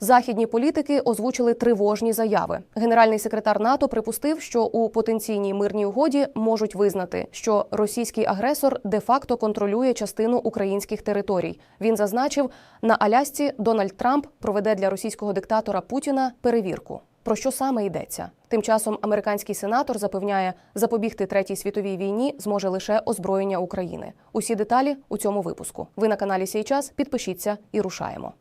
Західні політики озвучили тривожні заяви. Генеральний секретар НАТО припустив, що у потенційній мирній угоді можуть визнати, що російський агресор де-факто контролює частину українських територій. Він зазначив, на Алясці Дональд Трамп проведе для російського диктатора Путіна перевірку. Про що саме йдеться? Тим часом американський сенатор запевняє, запобігти третій світовій війні зможе лише озброєння України. Усі деталі у цьому випуску. Ви на каналі Сій час. Підпишіться і рушаємо.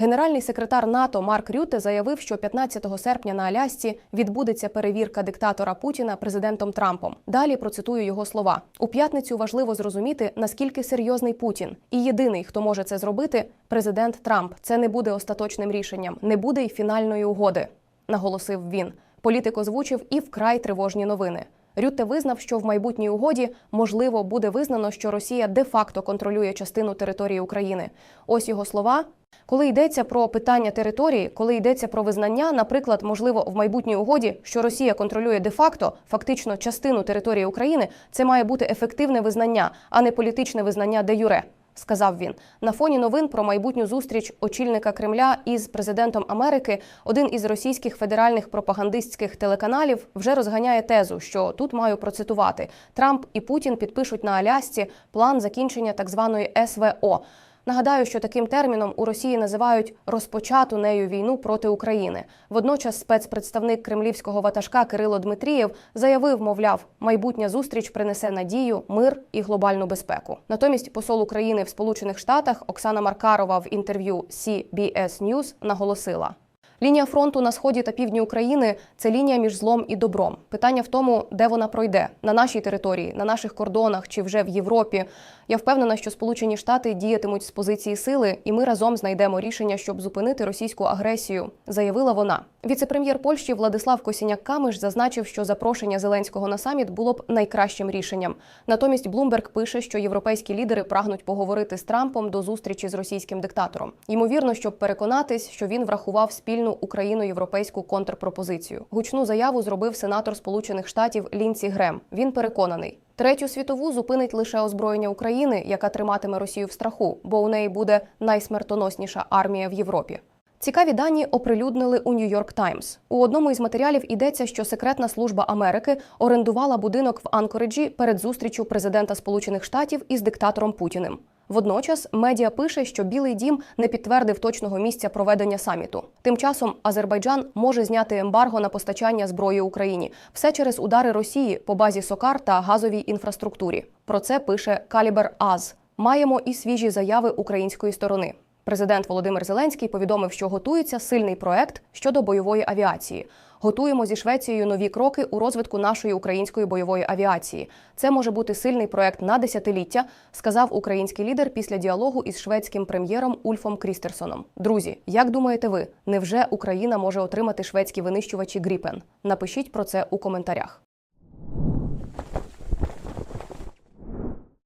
Генеральний секретар НАТО Марк Рюте заявив, що 15 серпня на Алясці відбудеться перевірка диктатора Путіна президентом Трампом. Далі процитую його слова: у п'ятницю важливо зрозуміти, наскільки серйозний Путін, і єдиний, хто може це зробити, президент Трамп. Це не буде остаточним рішенням, не буде й фінальної угоди. Наголосив він. Політик озвучив і вкрай тривожні новини. Рютте визнав, що в майбутній угоді можливо буде визнано, що Росія де-факто контролює частину території України. Ось його слова. Коли йдеться про питання території, коли йдеться про визнання, наприклад, можливо, в майбутній угоді, що Росія контролює де-факто фактично частину території України, це має бути ефективне визнання, а не політичне визнання де юре. Сказав він на фоні новин про майбутню зустріч очільника Кремля із президентом Америки. Один із російських федеральних пропагандистських телеканалів вже розганяє тезу, що тут маю процитувати: Трамп і Путін підпишуть на Алясці план закінчення так званої СВО. Нагадаю, що таким терміном у Росії називають розпочату нею війну проти України. Водночас спецпредставник кремлівського ватажка Кирило Дмитрієв заявив, мовляв, майбутня зустріч принесе надію, мир і глобальну безпеку. Натомість посол України в Сполучених Штатах Оксана Маркарова в інтерв'ю CBS News наголосила. Лінія фронту на сході та півдні України це лінія між злом і добром. Питання в тому, де вона пройде на нашій території, на наших кордонах чи вже в Європі. Я впевнена, що Сполучені Штати діятимуть з позиції сили, і ми разом знайдемо рішення, щоб зупинити російську агресію, заявила вона. Віце-прем'єр Польщі Владислав Косіняк Камиш зазначив, що запрошення Зеленського на саміт було б найкращим рішенням. Натомість Блумберг пише, що європейські лідери прагнуть поговорити з Трампом до зустрічі з російським диктатором. Ймовірно, щоб переконатись, що він врахував спільну україно-європейську контрпропозицію. Гучну заяву зробив сенатор Сполучених Штатів Лінсі Грем. Він переконаний. Третю світову зупинить лише озброєння України, яка триматиме Росію в страху, бо у неї буде найсмертоносніша армія в Європі. Цікаві дані оприлюднили у Нью-Йорк Таймс. У одному із матеріалів йдеться, що секретна служба Америки орендувала будинок в Анкориджі перед зустрічю президента Сполучених Штатів із диктатором Путіним. Водночас медіа пише, що Білий Дім не підтвердив точного місця проведення саміту. Тим часом Азербайджан може зняти ембарго на постачання зброї Україні все через удари Росії по базі Сокар та газовій інфраструктурі. Про це пише Калібер Аз. Маємо і свіжі заяви української сторони. Президент Володимир Зеленський повідомив, що готується сильний проект щодо бойової авіації. Готуємо зі Швецією нові кроки у розвитку нашої української бойової авіації. Це може бути сильний проект на десятиліття, сказав український лідер після діалогу із шведським прем'єром Ульфом Крістерсоном. Друзі, як думаєте ви, невже Україна може отримати шведські винищувачі Гріпен? Напишіть про це у коментарях.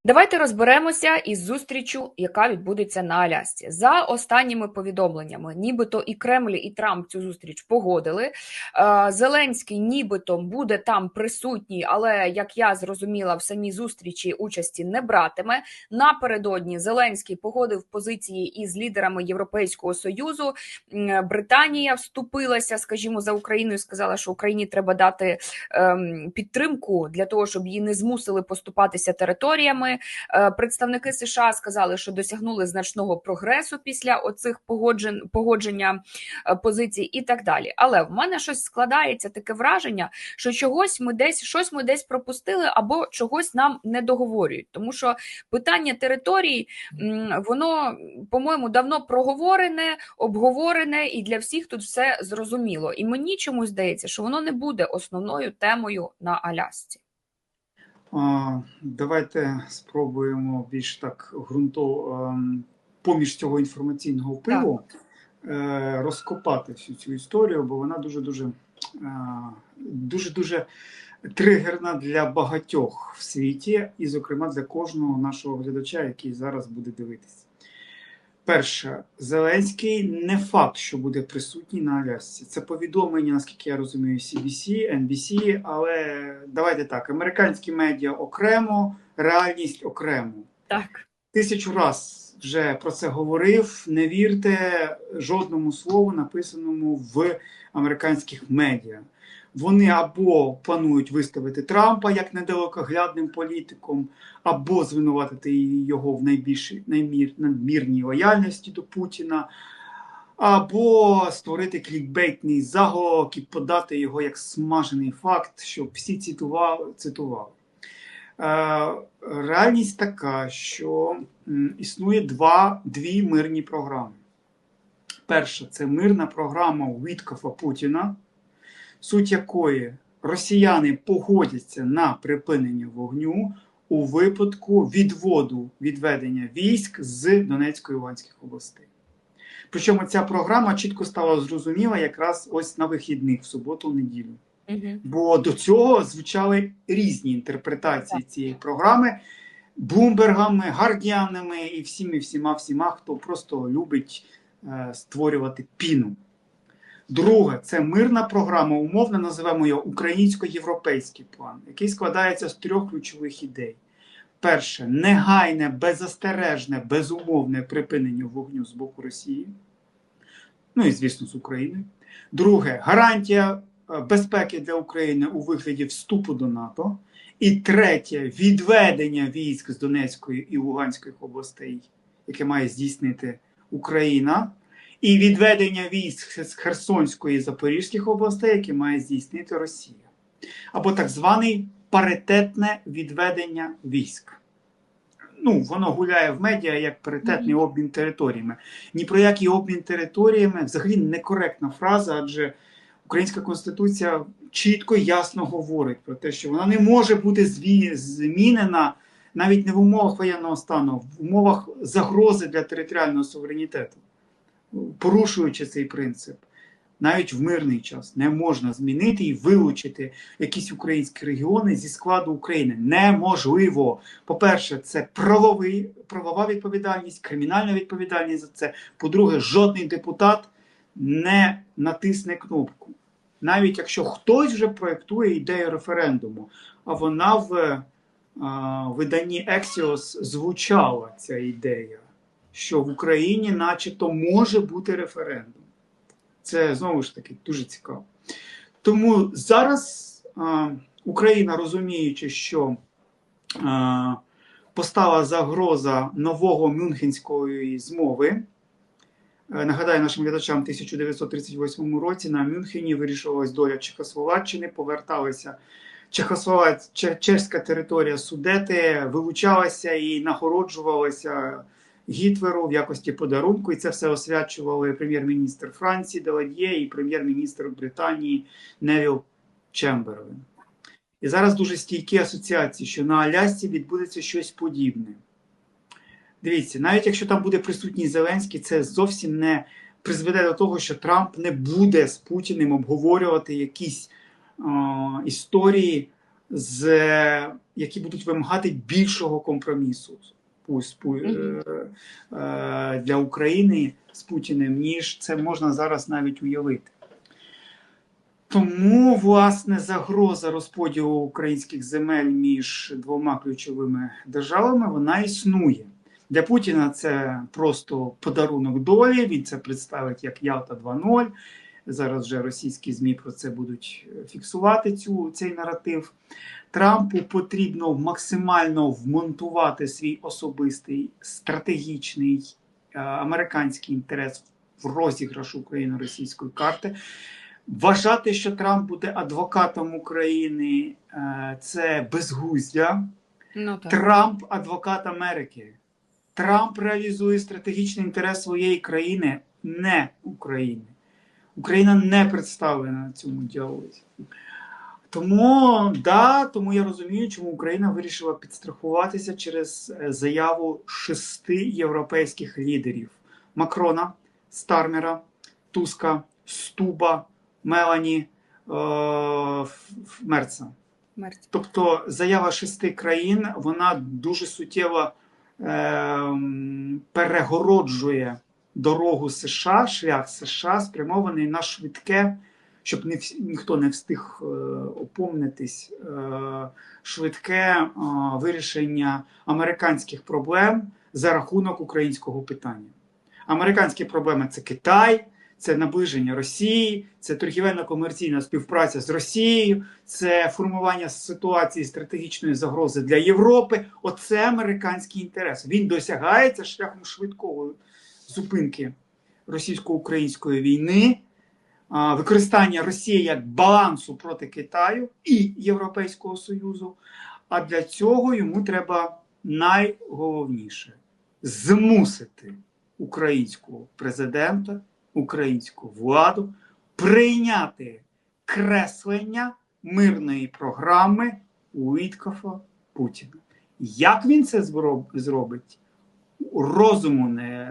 Давайте розберемося із зустрічю, яка відбудеться на Алясці. За останніми повідомленнями, нібито і Кремль, і Трамп цю зустріч погодили. Е, Зеленський, нібито буде там присутній, але як я зрозуміла, в самій зустрічі участі не братиме. Напередодні Зеленський погодив позиції із лідерами Європейського союзу. Британія вступилася, скажімо, за Україною. Сказала, що Україні треба дати ем, підтримку для того, щоб її не змусили поступатися територіями. Е, Представники США сказали, що досягнули значного прогресу після оцих погоджень погодження е, позицій і так далі. Але в мене щось складається таке враження, що чогось ми десь щось ми десь пропустили, або чогось нам не договорюють. Тому що питання територій м, воно, по-моєму, давно проговорене, обговорене, і для всіх тут все зрозуміло. І мені чомусь здається, що воно не буде основною темою на Алясці. Давайте спробуємо більш так ґрунтово поміж цього інформаційного впливу е, розкопати всю цю історію, бо вона дуже дуже дуже дуже тригерна для багатьох в світі, і, зокрема, для кожного нашого глядача, який зараз буде дивитися. Перше, Зеленський не факт, що буде присутній на Алясці. Це повідомлення, наскільки я розумію, CBC, NBC, але давайте так: американські медіа окремо, реальність окремо. Так. Тисячу раз вже про це говорив. Не вірте жодному слову, написаному в американських медіа. Вони або планують виставити Трампа як недалекоглядним політиком, або звинуватити його в найбільшій наймір, надмірній лояльності до Путіна, або створити клікбейтний заголовок і подати його як смажений факт, щоб всі цитували. цитували. Е, реальність така, що існує два, дві мирні програми. Перша це мирна програма Віткофа Путіна, суть якої росіяни погодяться на припинення вогню у випадку відводу відведення військ з Донецької Луганських областей. Причому ця програма чітко стала зрозуміла якраз ось на вихідних, в суботу-неділю. Угу. Бо до цього звучали різні інтерпретації цієї програми Блумбергами, Гардіанами і всіми всіма всіма, хто просто любить е, створювати піну. Друге, це мирна програма, умовно називаємо його українсько-європейський план, який складається з трьох ключових ідей. Перше негайне, беззастережне, безумовне припинення вогню з боку Росії. Ну і, звісно, з України. Друге гарантія е, безпеки для України у вигляді вступу до НАТО. І третє відведення військ з Донецької і Луганської областей, яке має здійснити Україна, і відведення військ з Херсонської і Запорізьких областей, яке має здійснити Росія. Або так званий паритетне відведення військ. Ну, воно гуляє в медіа як паритетний обмін територіями. Ні про який обмін територіями взагалі некоректна фраза, адже Українська конституція чітко і ясно говорить про те, що вона не може бути змінена навіть не в умовах воєнного стану, в умовах загрози для територіального суверенітету, порушуючи цей принцип. Навіть в мирний час не можна змінити і вилучити якісь українські регіони зі складу України. Неможливо. По-перше, це правовий, правова відповідальність, кримінальна відповідальність за це. По-друге, жодний депутат не натисне кнопку. Навіть якщо хтось вже проєктує ідею референдуму, а вона в а, виданні Ексіос звучала ця ідея, що в Україні, начебто, може бути референдум. Це знову ж таки дуже цікаво. Тому зараз а, Україна, розуміючи, що а, постала загроза нового Мюнхенської змови. Е, Нагадаю нашим глядачам, в 1938 році на Мюнхені вирішувалась доля Чехословаччини, поверталися Чехословаc... Че- чеська територія Судети, вилучалася і нагороджувалася Гітлеру в якості подарунку. І це все освячували прем'єр-міністр Франції Деладьє і прем'єр-міністр Британії Невіл Чемберлен. І зараз дуже стійкі асоціації, що на Алясці відбудеться щось подібне. Дивіться, навіть якщо там буде присутній Зеленський, це зовсім не призведе до того, що Трамп не буде з Путіним обговорювати якісь е, історії, з, які будуть вимагати більшого компромісу е, е, для України з Путіним, ніж це можна зараз навіть уявити. Тому, власне, загроза розподілу українських земель між двома ключовими державами вона існує. Для Путіна це просто подарунок долі. Він це представить як Ялта 2.0. Зараз вже російські ЗМІ про це будуть фіксувати цю, цей наратив. Трампу потрібно максимально вмонтувати свій особистий стратегічний е, американський інтерес в розіграш україно-російської карти. Вважати, що Трамп буде адвокатом України, е, це безглуздя. Ну так. Трамп адвокат Америки. Трамп реалізує стратегічний інтерес своєї країни, не України. Україна не представлена на цьому діалозі. Тому, да, тому я розумію, чому Україна вирішила підстрахуватися через е, заяву шести європейських лідерів: Макрона, Стармера, Туска, Стуба, Мелані, е, Мерца. Смерть. Тобто заява шести країн вона дуже суттєво ем, перегороджує дорогу США, шлях США спрямований на швидке, щоб не всі- ніхто не встиг е, опомнитись, е, швидке е, вирішення американських проблем за рахунок українського питання. Американські проблеми це Китай, це наближення Росії, це торгівельно-комерційна співпраця з Росією, це формування ситуації стратегічної загрози для Європи. Оце американський інтерес. Він досягається шляхом швидкої зупинки російсько-української війни, використання Росії як балансу проти Китаю і Європейського Союзу. А для цього йому треба найголовніше змусити українського президента, українську владу прийняти креслення мирної програми Уіткофа Путіна. Як він це зроб- зробить? Розуму не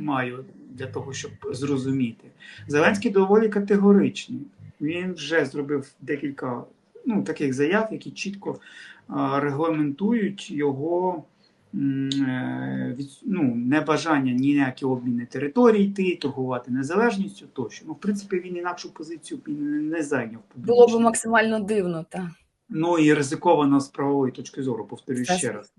маю для того, щоб зрозуміти. Зеленський доволі категоричний. Він вже зробив декілька ну, таких заяв, які чітко регламентують його е, від, ну, небажання ніякі обміни територій йти, торгувати незалежністю тощо. Ну, в принципі, він інакшу позицію не зайняв. Було б максимально дивно, так. Ну і ризиковано з правової точки зору, повторюю Це ще раз.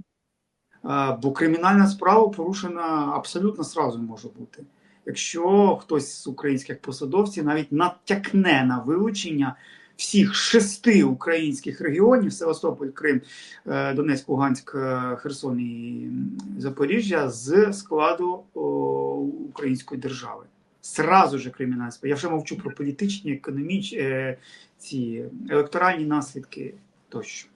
Бо кримінальна справа порушена абсолютно сразу може бути. Якщо хтось з українських посадовців навіть натякне на вилучення всіх шести українських регіонів Севастополь, Крим, е, Донецьк, Луганськ, е, Херсон і Запоріжжя з складу української держави. Сразу же кримінальна справа. Я вже мовчу про політичні, економічні, е, ці електоральні наслідки тощо.